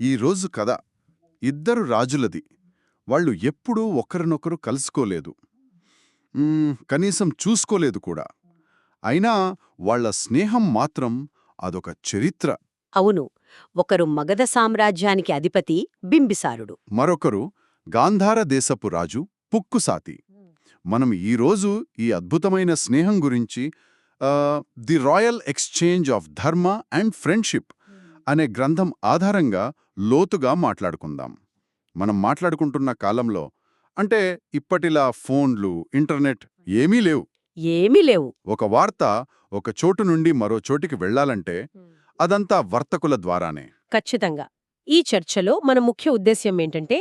ఈ రోజు కథ ఇద్దరు రాజులది. వాళ్ళు ఎప్పుడూ ఒకరినొకరు కలుసుకోలేదు. కనీసం చూసుకోలేదు కూడా. అయినా వాళ్ళ స్నేహం మాత్రం అదొక చరిత్ర. అవును ఒకరు మగధ సామ్రాజ్యానికి అధిపతి బింబిసారుడు. మరొకరు గాంధార దేశపు రాజు పుక్కుసాతి. మనం ఈరోజు ఈ అద్భుతమైన స్నేహం గురించి The Royal Exchange of Dharma and Friendship అనే గ్రంథం ఆధారంగా లోతుగా మాట్లాడుకుందాం. మనం మాట్లాడుకుంటున్న కాలంలో అంటే ఇప్పటిలా ఫోన్లు ఇంటర్నెట్ ఏమీ లేవు. ఏమీ లేవు. ఒక వార్త ఒక చోటు నుండి మరో చోటికి వెళ్ళాలంటే అదంతా వర్తకుల ద్వారానే. ఖచ్చితంగా. ఈ చర్చలో మన ముఖ్య ఉద్దేశ్యం ఏంటంటే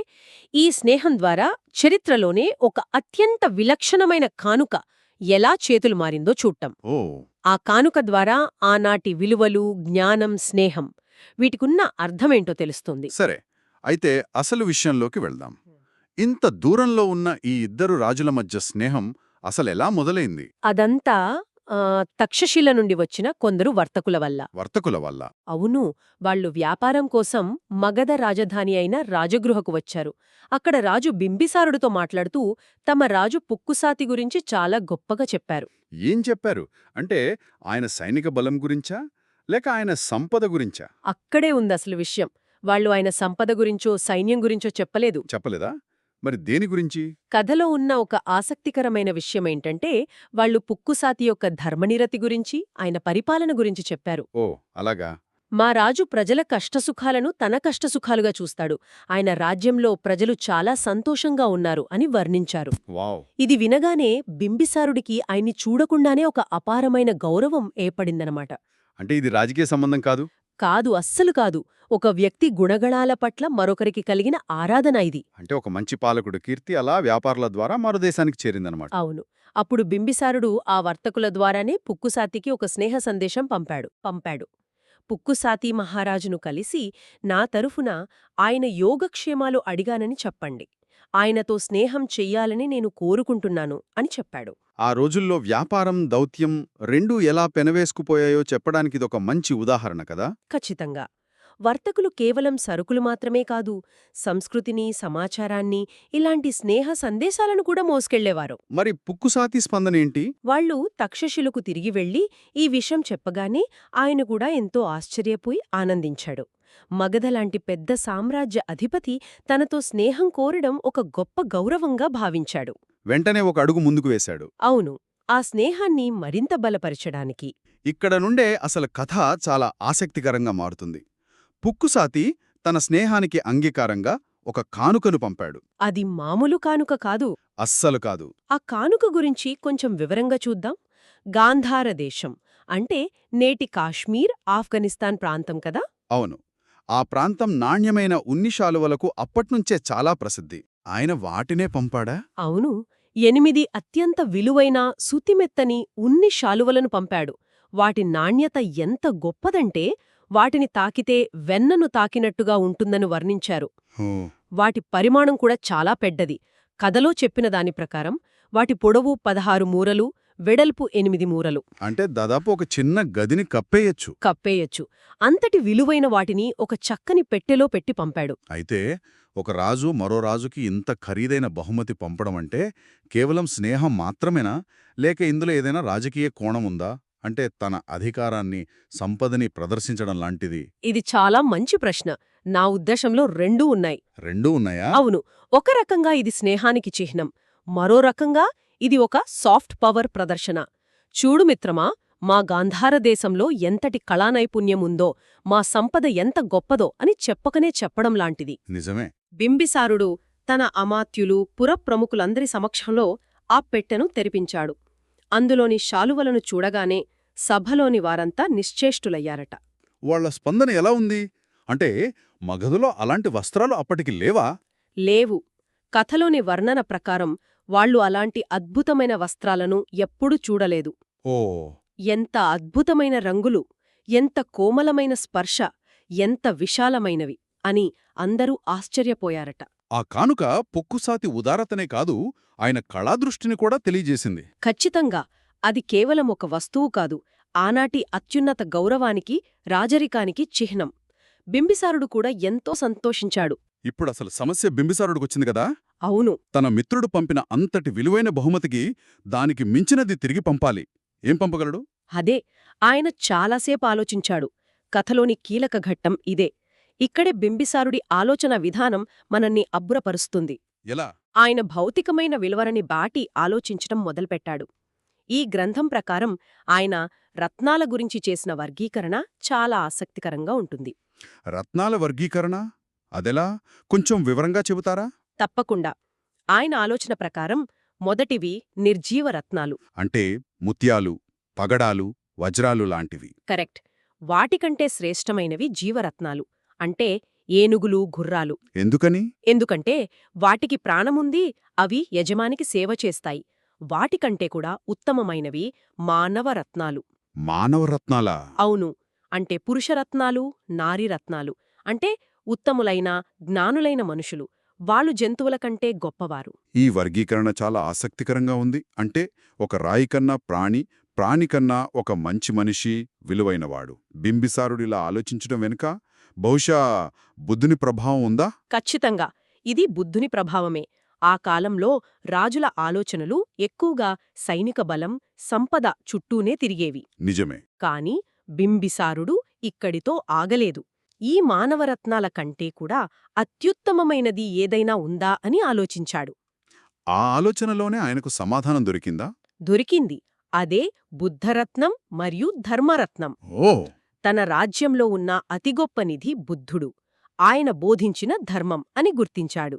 ఈ స్నేహం ద్వారా చరిత్రలోనే ఒక అత్యంత విలక్షణమైన కానుక ఎలా చేతులు మారిందో చూడటం. ఓ! ఆ కానుక ద్వారా ఆనాటి విలువలు జ్ఞానం స్నేహం వీటికున్న అర్థమేంటో తెలుస్తుంది. సరే అయితే అసలు విషయంలోకి వెళ్దాం. ఇంత దూరంలో ఉన్న ఈ ఇద్దరు రాజుల మధ్య స్నేహం అసలెలా మొదలైంది? అదంతా తక్షశిల నుండి వచ్చిన కొందరు వర్తకుల వల్ల. వర్తకుల వల్ల. అవును వాళ్ళు వ్యాపారం కోసం మగధ రాజధాని అయిన రాజగృహకు వచ్చారు. అక్కడ రాజు బింబిసారుడితో మాట్లాడుతూ తమ రాజు పుక్కుసాతి గురించి చాలా గొప్పగా చెప్పారు. ఏం చెప్పారు? అంటే ఆయన సైనిక బలం గురించా? లేక ఆయన సంపద గురించా? అక్కడే ఉంది అసలు విషయం. వాళ్ళు ఆయన సంపద గురించో సైన్యం గురించో చెప్పలేదు. చెప్పలేదా? మరి దేని గురించి? కథలో ఉన్న ఒక ఆసక్తికరమైన విషయమేంటంటే వాళ్ళు పుక్కుసాతి యొక్క ధర్మనిరతి గురించి ఆయన పరిపాలన గురించి చెప్పారు. ఓ అలాగా. మా రాజు ప్రజల కష్టసుఖాలను తన కష్టసుఖాలుగా చూస్తాడు. ఆయన రాజ్యంలో ప్రజలు చాలా సంతోషంగా ఉన్నారు అని వర్ణించారు. ఇది వినగానే బింబిసారుడికి ఆయన్ని చూడకుండానే ఒక అపారమైన గౌరవం ఏర్పడిందనమాట అంటే ఇది రాజకీయ సంబంధం కాదు? కాదు అస్సలు కాదు. ఒక వ్యక్తి గుణగణాల పట్ల మరొకరికి కలిగిన ఆరాధన ఇది. అంటే ఒక మంచి పాలకుడు కీర్తి అలా వ్యాపారుల ద్వారా మరో దేశానికి చేరిందనమాట అవును. అప్పుడు బింబిసారుడు ఆ వర్తకుల ద్వారానే పుక్కుసాతికి ఒక స్నేహ సందేశం పంపాడు పంపాడు. పుక్కుసాతి మహారాజును కలిసి నా తరఫున ఆయన యోగక్షేమాలు అడిగానని చెప్పండి. ఆయనతో స్నేహం చెయ్యాలని నేను కోరుకుంటున్నాను అని చెప్పాడు. ఆ రోజుల్లో వ్యాపారం దౌత్యం రెండూ ఎలా పెనవేసుకుపోయాయో చెప్పడానికి ఇదొక మంచి ఉదాహరణ కదా? ఖచ్చితంగా. వర్తకులు కేవలం సరుకులు మాత్రమే కాదు సంస్కృతిని సమాచారాన్ని ఇలాంటి స్నేహ సందేశాలను కూడా మోసుకెళ్ళేవారు మరి పుక్కుసాతి స్పందన ఏంటి? వాళ్ళు తక్షశిలకు తిరిగి వెళ్ళి ఈ విషయం చెప్పగానే ఆయన కూడా ఎంతో ఆశ్చర్యపోయి ఆనందించాడు. మగధలాంటి పెద్ద సామ్రాజ్య అధిపతి తనతో స్నేహం కోరడం ఒక గొప్ప గౌరవంగా భావించాడు. వెంటనే ఒక అడుగు ముందుకు వేశాడు. అవును ఆ స్నేహాన్ని మరింత బలపరచడానికి. ఇక్కడ నుండే అసలు కథ చాలా ఆసక్తికరంగా మారుతుంది. పుక్కుసాతి తన స్నేహానికి అంగీకారంగా ఒక కానుకను పంపాడు. అది మామూలు కానుక కాదు. అస్సలు కాదు. ఆ కానుక గురించి కొంచెం వివరంగా చూద్దాం. గాంధార దేశం అంటే నేటి కాశ్మీర్ ఆఫ్ఘనిస్తాన్ ప్రాంతం కదా? అవును. ఆ ప్రాంతం నాణ్యమైన ఉన్ని శాలువలకు అప్పట్నుంచే చాలా ప్రసిద్ధి. ఆయన వాటినే పంపాడా? అవును. ఎనిమిది అత్యంత విలువైన సుతిమెత్తని ఉన్ని శాలువలను పంపాడు. వాటి నాణ్యత ఎంత గొప్పదంటే వాటిని తాకితే వెన్నను తాకినట్టుగా ఉంటుందని వర్ణించారు. వాటి పరిమాణం కూడా చాలా పెద్దది. కథలో చెప్పిన దాని ప్రకారం వాటి పొడవు పదహారు మూరలు వెడల్పు ఎనిమిది మూరలు. అంటే దాదాపు ఒక చిన్న గదిని కప్పేయచ్చు. కప్పేయొచ్చు. అంతటి విలువైన వాటిని ఒక చక్కని పెట్టెలో పెట్టి పంపాడు. అయితే ఒక రాజు మరో రాజుకి ఇంత ఖరీదైన బహుమతి పంపడం అంటే కేవలం స్నేహం మాత్రమేనా? లేక ఇందులో ఏదైనా రాజకీయ కోణం ఉందా? అంటే తన అధికారాన్ని సంపదని ప్రదర్శించడం లాంటిది? ఇది చాలా మంచి ప్రశ్న. నా ఉద్దేశంలో రెండూ ఉన్నాయి. రెండూ ఉన్నాయా? అవును. ఒక రకంగా ఇది స్నేహానికి చిహ్నం. మరో రకంగా ఇది ఒక సాఫ్ట్ పవర్ ప్రదర్శన. చూడు మిత్రమా మా గాంధార దేశంలో ఎంతటి కళానైపుణ్యం ఉందో మా సంపద ఎంత గొప్పదో అని చెప్పకనే చెప్పడం లాంటిది. నిజమే. బింబిసారుడు తన అమాత్యులు పురప్రముఖులందరి సమక్షంలో ఆ పెట్టెను తెరిపించాడు. అందులోని శాలువలను చూడగానే సభలోని వారంతా నిశ్చేష్టులయ్యారట. వాళ్ళ స్పందన ఎలా ఉంది? అంటే మగధలో అలాంటి వస్త్రాలు అప్పటికి లేవా? లేవు. కథలోని వర్ణన ప్రకారం వాళ్ళు అలాంటి అద్భుతమైన వస్త్రాలను ఎప్పుడూ చూడలేదు. ఓ. ఎంత అద్భుతమైన రంగులు ఎంత కోమలమైన స్పర్శ ఎంత విశాలమైనవి అని అందరూ ఆశ్చర్యపోయారట. ఆ కానుక పొక్కుసాతి ఉదారతనే కాదు ఆయన కళాదృష్టిని కూడా తెలియజేసింది. ఖచ్చితంగా అది కేవలం ఒక వస్తువు కాదు ఆనాటి అత్యున్నత గౌరవానికి రాజరికానికి చిహ్నం. బింబిసారుడు కూడా ఎంతో సంతోషించాడు. ఇప్పుడు అసలు సమస్య బింబిసారుడికొచ్చింది కదా? అవును. తన మిత్రుడు పంపిన అంతటి విలువైన బహుమతికి దానికి మించినది తిరిగి పంపాలి. ఏం పంపగలడు? అదే ఆయన చాలాసేపు ఆలోచించాడు. కథలోని కీలక ఘట్టం ఇదే. ఇక్కడే బింబిసారుడి ఆలోచన విధానం మనల్ని అబ్బురపరుస్తుంది. ఎలా? ఆయన భౌతికమైన విలువలని బాటి ఆలోచించటం మొదలుపెట్టాడు. ఈ గ్రంథం ప్రకారం ఆయన రత్నాల గురించి చేసిన వర్గీకరణ చాలా ఆసక్తికరంగా ఉంటుంది. రత్నాల వర్గీకరణ? అదెలా? కొంచెం వివరంగా చెబుతారా? తప్పకుండా. ఆయన ఆలోచన ప్రకారం మొదటివి నిర్జీవ రత్నాలు అంటే ముత్యాలు పగడాలు వజ్రాలు లాంటివి. కరెక్ట్. వాటికంటే శ్రేష్టమైనవి జీవరత్నాలు. అంటే ఏనుగులు గుర్రాలు. ఎందుకని? ఎందుకంటే వాటికి ప్రాణముంది అవి యజమానికి సేవ చేస్తాయి. వాటికంటే కూడా ఉత్తమమైనవి మానవరత్నాలు. మానవరత్నాలా? అవును. అంటే పురుషరత్నాలు నారీరత్నాలు. అంటే ఉత్తములైన జ్ఞానులైన మనుషులు. వాళ్ళు జంతువుల కంటే గొప్పవారు. ఈ వర్గీకరణ చాలా ఆసక్తికరంగా ఉంది. అంటే ఒక రాయి కన్నా ప్రాణి ప్రాణి కన్నా ఒక మంచి మనిషి విలువైనవాడు. బింబిసారుడిలా ఆలోచించడం వెనుక బహుశా బుద్ధుని ప్రభావం ఉందా? ఖచ్చితంగా. ఇది బుద్ధుని ప్రభావమే. ఆ కాలంలో రాజుల ఆలోచనలు ఎక్కువగా సైనిక బలం సంపద చుట్టూనే తిరిగేవి. నిజమే. కాని బింబిసారుడు ఇక్కడితో ఆగలేదు. ఈ మానవరత్నాల కంటే కూడా అత్యుత్తమమైనది ఏదైనా ఉందా అని ఆలోచించాడు. ఆ ఆలోచనలోనే ఆయనకు సమాధానం దొరికిందా? దొరికింది. అదే బుద్ధరత్నం మరియు ధర్మరత్నం. ఓ! తన రాజ్యంలో ఉన్న అతి గొప్ప నిధి బుద్ధుడు. ఆయన బోధించిన ధర్మం అని గుర్తించాడు.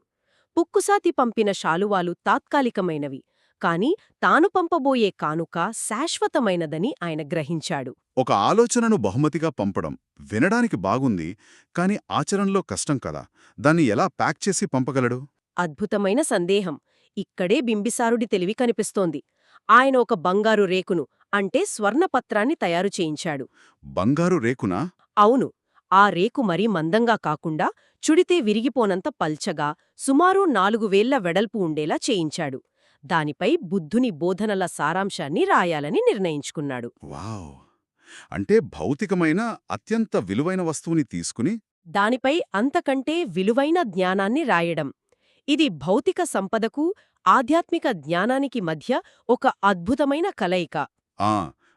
పుక్కుసాతి పంపిన శాలువాలు తాత్కాలికమైనవి. కాని తాను పంపబోయే కానుక శాశ్వతమైనదని ఆయన గ్రహించాడు. ఒక ఆలోచనను బహుమతిగా పంపడం వినడానికి బాగుంది కాని ఆచరణలో కష్టం కదా. దాన్ని ఎలా ప్యాక్ చేసి పంపగలడు? అద్భుతమైన సందేహం. ఇక్కడే బింబిసారుడి తెలివి కనిపిస్తోంది. ఆయన ఒక బంగారు రేకును అంటే స్వర్ణపత్రాన్ని తయారు చేయించాడు. బంగారు రేకునా? అవును. ఆ రేకు మరీ మందంగా కాకుండా చుడితే విరిగిపోనంత పల్చగా సుమారు నాలుగు వేళ్ళ వెడల్పు ఉండేలా చేయించాడు. దానిపై బుద్ధుని బోధనల సారాంశాన్ని రాయాలని నిర్ణయించుకున్నాడు. వావ్! అంటే భౌతికమైన అత్యంత విలువైన వస్తువుని తీసుకుని దానిపై అంతకంటే విలువైన జ్ఞానాన్ని రాయడం. ఇది భౌతిక సంపదకు ఆధ్యాత్మిక జ్ఞానానికి మధ్య ఒక అద్భుతమైన కలయిక. ఆ!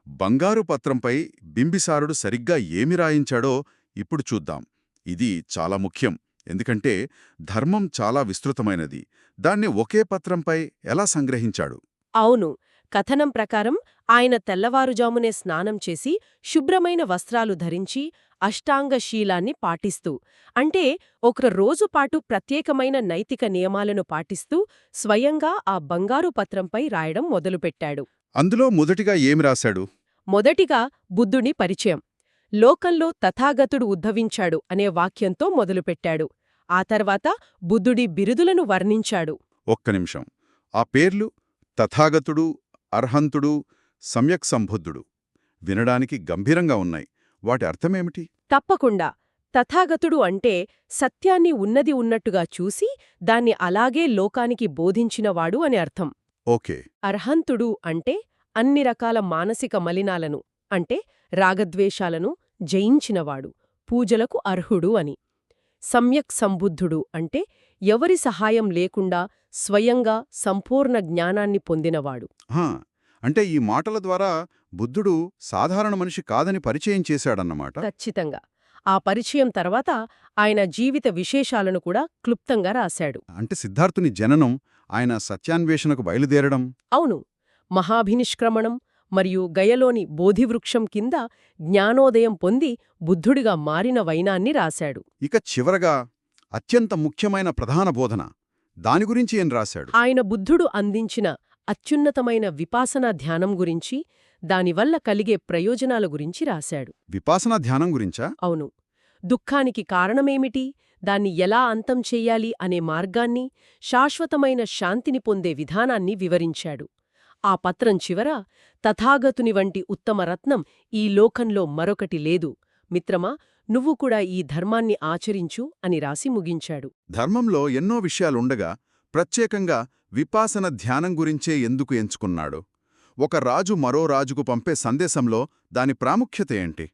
బంగారు పత్రంపై బింబిసారుడు సరిగ్గా ఏమి రాయించాడో ఇప్పుడు చూద్దాం. ఇది చాలా ముఖ్యం. ఎందుకంటే ధర్మం చాలా విస్తృతమైనది. దాన్ని ఒకే పత్రంపై ఎలా సంగ్రహించాడు? అవును. కథనం ప్రకారం ఆయన తెల్లవారుజామునే స్నానం చేసి శుభ్రమైన వస్త్రాలు ధరించి అష్టాంగశీలాన్ని పాటిస్తూ అంటే ఒక రోజుపాటు ప్రత్యేకమైన నైతిక నియమాలను పాటిస్తూ స్వయంగా ఆ బంగారు పత్రంపై రాయడం మొదలుపెట్టాడు. అందులో మొదటిగా ఏమి రాశాడు? మొదటిగా బుద్ధుని పరిచయం. లోకంలో తథాగతుడు ఉద్భవించాడు అనే వాక్యంతో మొదలుపెట్టాడు. ఆ తర్వాత బుద్ధుడి బిరుదులను వర్ణించాడు. ఒక్క నిమిషం. ఆ పేర్లు తథాగతుడు అర్హంతుడు సమ్యక్ సంబుద్ధుడు. వినడానికి గంభీరంగా ఉన్నాయి. వాటి అర్థమేమిటి? తప్పకుండా. తథాగతుడు అంటే సత్యాన్ని ఉన్నది ఉన్నట్టుగా చూసి దాన్ని అలాగే లోకానికి బోధించినవాడు అని అర్థం. ఓకే. అర్హంతుడు అంటే అన్ని రకాల మానసిక మలినాలను అంటే రాగద్వేషాలను జయించినవాడు పూజలకు అర్హుడు అని. సమ్యక్ సంబుద్ధుడు అంటే ఎవరి సహాయం లేకుండా స్వయంగా సంపూర్ణ జ్ఞానాన్ని పొందినవాడు. అంటే ఈ మాటల ద్వారా బుద్ధుడు సాధారణ మనిషి కాదని పరిచయం చేశాడన్నమాట. ఖచ్చితంగా. ఆ పరిచయం తర్వాత ఆయన జీవిత విశేషాలను కూడా క్లుప్తంగా రాశాడు. అంటే సిద్ధార్థుని జననం ఆయన సత్యాన్వేషణకు బయలుదేరడం? అవును. మహాభినిష్క్రమణం మరియు గయలోని బోధివృక్షం కింద జ్ఞానోదయం పొంది బుద్ధుడిగా మారిన వైనాన్ని రాశాడు. ఇక చివరగా అత్యంత ముఖ్యమైన ప్రధాన బోధన. దాని గురించి ఏం రాశాడు? ఆయన బుద్ధుడు అందించిన అత్యున్నతమైన విపాసనా ధ్యానం గురించి దానివల్ల కలిగే ప్రయోజనాల గురించి రాశాడు. విపాసన ధ్యానం గురించా? అవును. దుఃఖానికి కారణమేమిటి? దాన్ని ఎలా అంతం చెయ్యాలి అనే మార్గాన్ని శాశ్వతమైన శాంతిని పొందే విధానాన్ని వివరించాడు. ఆ పత్రం చివర తథాగతుని వంటి ఉత్తమ రత్నం ఈ లోకంలో మరొకటి లేదు. మిత్రమా నువ్వు కూడా ఈ ధర్మాన్ని ఆచరించు అని రాసి ముగించాడు. ధర్మంలో ఎన్నో విషయాలుండగా ప్రత్యేకంగా విపాసన ధ్యానం గురించే ఎందుకు ఎంచుకున్నాడు? ఒక రాజు మరో రాజుకు పంపే సందేశంలో దాని ప్రాముఖ్యత ఏంటి?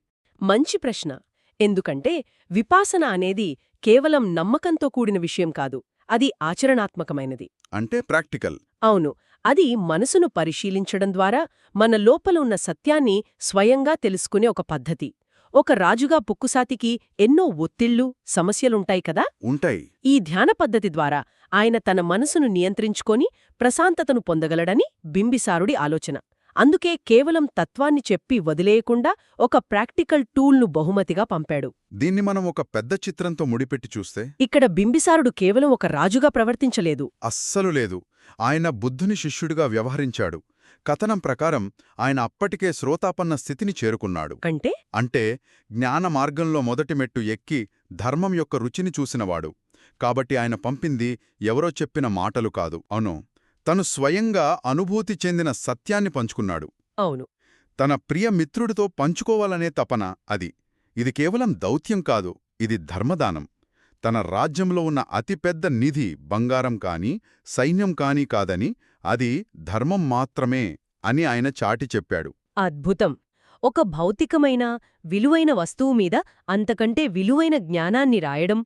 మంచి ప్రశ్న. ఎందుకంటే విపాసన అనేది కేవలం నమ్మకంతో కూడిన విషయం కాదు అది ఆచరణాత్మకమైనది. అంటే ప్రాక్టికల్. అవును. అది మనసును పరిశీలించడం ద్వారా మన లోపల ఉన్న సత్యాన్ని స్వయంగా తెలుసుకునే ఒక పద్ధతి. ఒక రాజుగా పుక్కుసాతికి ఎన్నో ఒత్తిళ్ళు సమస్యలుంటాయి కదా? ఉంటాయి. ఈ ధ్యాన పద్ధతి ద్వారా ఆయన తన మనసును నియంత్రించుకొని ప్రశాంతతను పొందగలడని బింబిసారుడి ఆలోచన. అందుకే కేవలం తత్వాన్ని చెప్పి వదిలేయకుండా ఒక ప్రాక్టికల్ టూల్ను బహుమతిగా పంపాడు. దీన్ని మనం ఒక పెద్ద చిత్రంతో ముడిపెట్టి చూస్తే? ఇక్కడ బింబిసారుడు కేవలం ఒక రాజుగా ప్రవర్తించలేదు. అస్సలు లేదు. ఆయన బుద్ధుని శిష్యుడిగా వ్యవహరించాడు. కథనం ప్రకారం ఆయన అప్పటికే శ్రోతాపన్న స్థితిని చేరుకున్నాడు. కంటే అంటే జ్ఞాన మార్గంలో మొదటి మెట్టు ఎక్కి ధర్మం యొక్క రుచిని చూసినవాడు. కాబట్టి ఆయన పంపింది ఎవరో చెప్పిన మాటలు కాదు. అవును. తను స్వయంగా అనుభూతి చెందిన సత్యాన్ని పంచుకున్నాడు. అవును. తన ప్రియ మిత్రుడితో పంచుకోవాలనే తపన అది. ఇది కేవలం దౌత్యం కాదు ఇది ధర్మదానం. తన రాజ్యంలో ఉన్న అతిపెద్ద నిధి బంగారం కాని సైన్యం కాని కాదని అది ధర్మం మాత్రమే అని ఆయన చాటి చెప్పాడు. అద్భుతం! ఒక భౌతికమైన విలువైన వస్తువు మీద అంతకంటే విలువైన జ్ఞానాన్ని రాయడం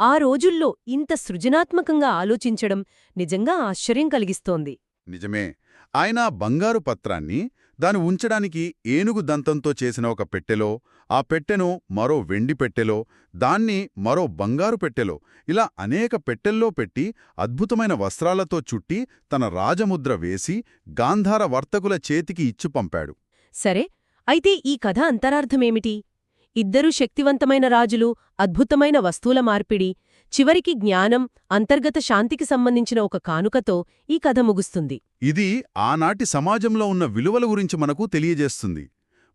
ఆ రోజుల్లో ఇంత సృజనాత్మకంగా ఆలోచించడం నిజంగా ఆశ్చర్యం కలిగిస్తోంది. నిజమే. ఆయన బంగారు పత్రాన్ని దాని ఉంచడానికి ఏనుగు దంతంతో చేసిన ఒక పెట్టెలో ఆ పెట్టెను మరో వెండి పెట్టెలో దాన్ని మరో బంగారు పెట్టెలో ఇలా అనేక పెట్టెల్లో పెట్టి అద్భుతమైన వస్త్రాలతో చుట్టి తన రాజముద్ర వేసి గాంధార వర్తకుల చేతికి ఇచ్చి పంపాడు. సరే అయితే ఈ కథ అంతరార్థమేమిటి? ఇద్దరు శక్తివంతమైన రాజులు అద్భుతమైన వస్తువుల మార్పిడి చివరికి జ్ఞానం అంతర్గత శాంతికి సంబంధించిన ఒక కానుకతో ఈ కథ ముగుస్తుంది. ఇది ఆనాటి సమాజంలో ఉన్న విలువల గురించి మనకు తెలియజేస్తుంది.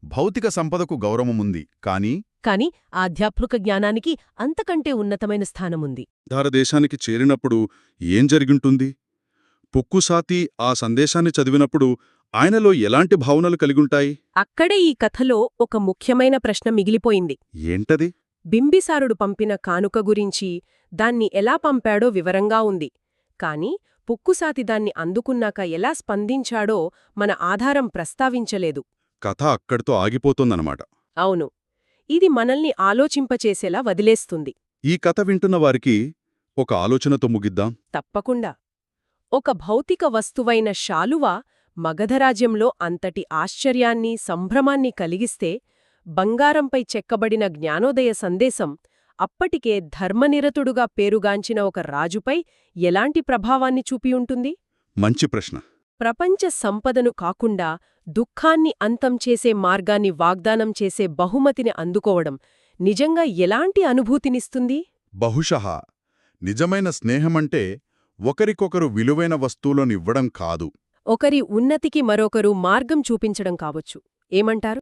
భౌతిక సంపదకు గౌరవముంది కానీ కాని ఆధ్యాత్మిక జ్ఞానానికి అంతకంటే ఉన్నతమైన స్థానముంది. భారతదేశానికి చేరినప్పుడు ఏం జరిగుంటుంది? పుక్కుసాతి ఆ సందేశాన్ని చదివినప్పుడు ఆయనలో ఎలాంటి భావనలు కలిగుంటాయి? అక్కడే ఈ కథలో ఒక ముఖ్యమైన ప్రశ్న మిగిలిపోయింది. ఏంటది? బింబిసారుడు పంపిన కానుక గురించి దాన్ని ఎలా పంపాడో వివరంగా ఉంది. కాని పుక్కుసాతి దాన్ని అందుకున్నాక ఎలా స్పందించాడో మన ఆధారం ప్రస్తావించలేదు. కథ అక్కడితో ఆగిపోతోందన్నమాట. అవును. ఇది మనల్ని ఆలోచింపచేసేలా వదిలేస్తుంది. ఈ కథ వింటున్న వారికి ఒక ఆలోచనతో ముగిద్దాం. తప్పకుండా. ఒక భౌతిక వస్తువైన శాలువ మగధరాజ్యంలో అంతటి ఆశ్చర్యాన్ని సంభ్రమాన్ని కలిగిస్తే బంగారంపై చెక్కబడిన జ్ఞానోదయ సందేశం అప్పటికే ధర్మనిరతుడుగా పేరుగాంచిన ఒక రాజుపై ఎలాంటి ప్రభావాన్ని చూపి ఉంటుంది? మంచి ప్రశ్న. ప్రపంచ సంపదను కాకుండా దుఃఖాన్ని అంతం చేసే మార్గాన్ని వాగ్దానం చేసే బహుమతిని అందుకోవడం నిజంగా ఎలాంటి అనుభూతినిస్తుంది? బహుశః నిజమైన స్నేహమంటే ఒకరికొకరు విలువైన వస్తువులను ఇవ్వడం కాదు. ఒకరి ఉన్నతికి మరొకరు మార్గం చూపించడం కావచ్చు. ఏమంటారు?